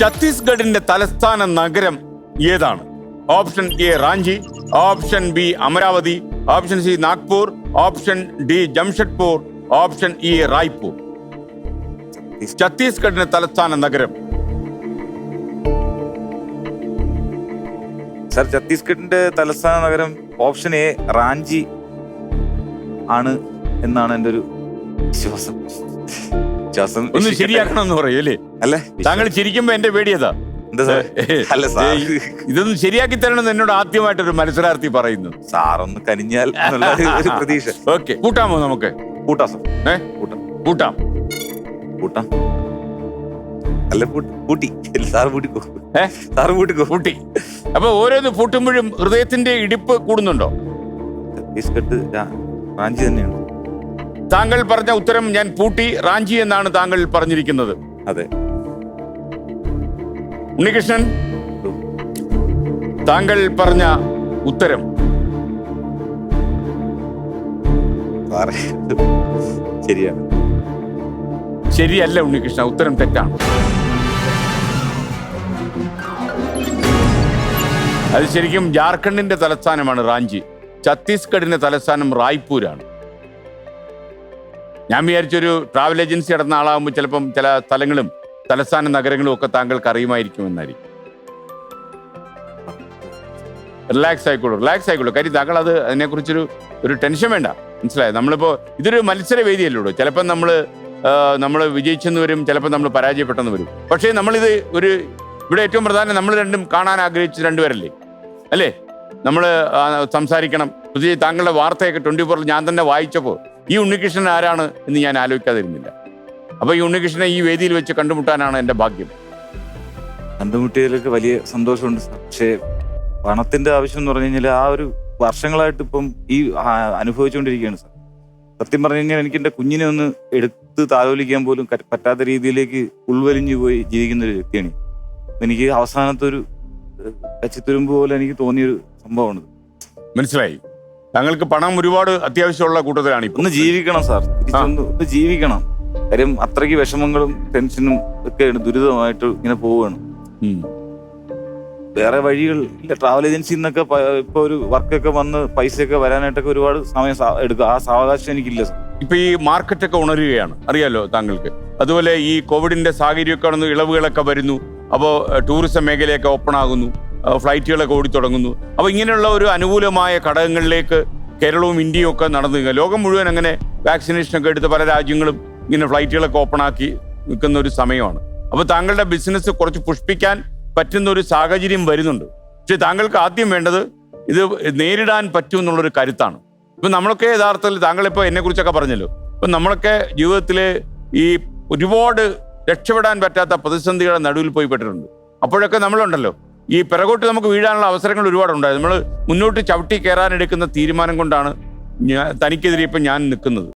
ഛത്തീസ്ഗഡിന്റെ തലസ്ഥാന നഗരം ഏതാണ്? Option A Ranchi option B Amaravati option C Nagpur option D Jamshedpur option E Raipur. ഛത്തീസ്ഗഡിന്റെ തലസ്ഥാന നഗരം. സർ ഛത്തീസ്ഗഡിന്റെ തലസ്ഥാന നഗരം ഓപ്ഷൻ എ റാഞ്ചി ആണ് എന്നാണ് എന്റെ ഒരു വിശ്വാസം ശ്വാസം ഒന്ന് ശരിയാക്കണം എന്ന് പറയും അല്ലേ? അല്ലേ? താങ്കൾ ചിരിക്കുമ്പോ എന്റെ പേടിയതാ അല്ല സാർ. ഇതൊന്നും ശരിയാക്കി തരണം എന്നോട് ആദ്യമായിട്ടൊരു മത്സരാർത്ഥി പറയുന്നു. സാറൊന്ന് കനിഞ്ഞാൽ ഒരു- പ്രതീക്ഷ. ഓക്കെ കൂട്ടാമോ നമുക്ക്? കൂട്ടാം സാർ. ഏ? കൂട്ടാം. കൂട്ടാം. കൂട്ടാം. അല്ല പൂട്ടി പൂട്ടി സാർ പൂട്ടിക്കോ സാർ പൂട്ടിക്കോ കൂട്ടി അപ്പൊ ഓരോന്ന് പൂട്ടുമ്പോഴും ഹൃദയത്തിന്റെ ഇടിപ്പ് കൂടുന്നുണ്ടോ? ഛത്തീസ്ഗഡ് റാഞ്ചി തന്നെയാണ്. താങ്കൾ പറഞ്ഞ ഉത്തരം ഞാൻ പൂട്ടി റാഞ്ചി എന്നാണ് താങ്കൾ പറഞ്ഞിരിക്കുന്നത്. അതെ. ഉണ്ണികൃഷ്ണൻ താങ്കൾ പറഞ്ഞ ഉത്തരം. ശരിയാണ്. ശരിയല്ല ഉണ്ണികൃഷ്ണ ഉത്തരം തെറ്റാണ്. അത് ശരിക്കും ജാർഖണ്ഡിന്റെ തലസ്ഥാനമാണ് റാഞ്ചി. ഛത്തീസ്ഗഡിന്റെ തലസ്ഥാനം റായ്പൂരാണ്. ഞാൻ വിചാരിച്ചൊരു ട്രാവൽ ഏജൻസി നടന്ന ആളാകുമ്പോൾ ചിലപ്പം ചില സ്ഥലങ്ങളും തലസ്ഥാന നഗരങ്ങളും ഒക്കെ താങ്കൾക്ക് അറിയുമായിരിക്കുമെന്നായിരിക്കും. Relax ആയിക്കോളൂ relax ആയിക്കോളൂ. കാര്യം താങ്കൾ അത് അതിനെക്കുറിച്ചൊരു ഒരു ടെൻഷൻ വേണ്ട. മനസ്സിലായോ? നമ്മളിപ്പോൾ ഇതൊരു മത്സര വേദിയല്ലോ ചിലപ്പം നമ്മൾ നമ്മൾ വിജയിച്ചെന്ന് വരും ചിലപ്പോൾ നമ്മൾ പരാജയപ്പെട്ടെന്ന് വരും. പക്ഷേ നമ്മളിത് ഒരു ഇവിടെ ഏറ്റവും പ്രധാനം നമ്മൾ രണ്ടും കാണാൻ ആഗ്രഹിച്ച രണ്ടുപേരല്ലേ? അല്ലേ? നമ്മൾ സംസാരിക്കണം. പ്രത്യേകിച്ച് താങ്കളുടെ വാർത്തയൊക്കെ ട്വന്റി ഫോറിൽ ഞാൻ തന്നെ വായിച്ചപ്പോൾ ഈ ഉണ്ണികൃഷ്ണൻ ആരാണ് എന്ന് ഞാൻ ആലോചിക്കാതിരുന്നില്ല. അപ്പൊ ഈ ഉണ്ണികൃഷ്ണനെ ഈ വേദിയിൽ വെച്ച് കണ്ടുമുട്ടാനാണ് എന്റെ ഭാഗ്യം. കണ്ടുമുട്ടിയതിലൊക്കെ വലിയ സന്തോഷമുണ്ട് പക്ഷേ പണത്തിന്റെ ആവശ്യം എന്ന് പറഞ്ഞു കഴിഞ്ഞാൽ ആ ഒരു വർഷങ്ങളായിട്ട് ഇപ്പം ഈ അനുഭവിച്ചുകൊണ്ടിരിക്കുകയാണ് സാർ. സത്യം പറഞ്ഞു കഴിഞ്ഞാൽ എനിക്ക് എന്റെ കുഞ്ഞിനെ ഒന്ന് എടുത്ത് താലോലിക്കാൻ പോലും പറ്റാത്ത രീതിയിലേക്ക് ഉൾവലിഞ്ഞു പോയി ജീവിക്കുന്ന ഒരു വ്യക്തിയാണ് എനിക്ക് അവസാനത്തെ ഒരു കച്ചിത്തുരുമ്പ് പോലെ എനിക്ക് തോന്നിയൊരു സംഭവമാണ് മനസ്സിലായി. താങ്കൾക്ക് പണം ഒരുപാട് അത്യാവശ്യമുള്ള കൂട്ടത്തിലാണ് ഇപ്പൊ. ഒന്ന് ജീവിക്കണം സാർ. ഒന്ന് ജീവിക്കണം. കാര്യം അത്രയ്ക്ക് വിഷമങ്ങളും ടെൻഷനും ഒക്കെ ദുരിതമായിട്ട് ഇങ്ങനെ പോവുകയാണ്. വേറെ വഴികൾ ഇല്ല. ട്രാവൽ ഏജൻസിയിൽ നിന്നൊക്കെ ഇപ്പൊ ഒരു വർക്കൊക്കെ വന്ന് പൈസയൊക്കെ വരാനായിട്ടൊക്കെ ഒരുപാട് സമയം എടുക്കും ആ സാവകാശം എനിക്കില്ല ഇപ്പൊ ഈ മാർക്കറ്റൊക്കെ ഉണരുകയാണ്. അറിയാലോ താങ്കൾക്ക്. അതുപോലെ ഈ കോവിഡിന്റെ സാഹചര്യമൊക്കെ ഇളവുകളൊക്കെ വരുന്നു. അപ്പോൾ ടൂറിസം മേഖലയൊക്കെ ഓപ്പൺ ആകുന്നു. ഫ്ലൈറ്റുകളൊക്കെ ഓടിത്തുടങ്ങുന്നു അപ്പോൾ ഇങ്ങനെയുള്ള ഒരു അനുകൂലമായ ഘടകങ്ങളിലേക്ക് കേരളവും ഇന്ത്യയും ഒക്കെ നടന്നു. ലോകം മുഴുവൻ അങ്ങനെ വാക്സിനേഷനൊക്കെ എടുത്ത് പല രാജ്യങ്ങളും ഇങ്ങനെ ഫ്ലൈറ്റുകളൊക്കെ ഓപ്പൺ ആക്കി നിൽക്കുന്ന ഒരു സമയമാണ്. അപ്പോൾ താങ്കളുടെ ബിസിനസ് കുറച്ച് പുഷ്പിക്കാൻ പറ്റുന്ന ഒരു സാഹചര്യം വരുന്നുണ്ട്. പക്ഷെ താങ്കൾക്ക് ആദ്യം വേണ്ടത് ഇത് നേരിടാൻ പറ്റും എന്നുള്ളൊരു കരുത്താണ്. ഇപ്പം നമ്മളൊക്കെ യഥാർത്ഥത്തിൽ താങ്കളിപ്പോൾ എന്നെക്കുറിച്ചൊക്കെ പറഞ്ഞല്ലോ. ഇപ്പം നമ്മളൊക്കെ ജീവിതത്തിൽ ഈ ഒരുപാട് രക്ഷപ്പെടാൻ പറ്റാത്ത പ്രതിസന്ധികളുടെ നടുവിൽ പോയി പെട്ടിട്ടുണ്ട്. അപ്പോഴൊക്കെ നമ്മളുണ്ടല്ലോ. ഈ പിറകോട്ട് നമുക്ക് വീഴാനുള്ള അവസരങ്ങൾ ഒരുപാടുണ്ടായി നമ്മൾ മുന്നോട്ട് ചവിട്ടി കയറാൻ എടുക്കുന്ന തീരുമാനം കൊണ്ടാണ് തനിക്കെതിരെ ഇപ്പം ഞാൻ നിൽക്കുന്നത്.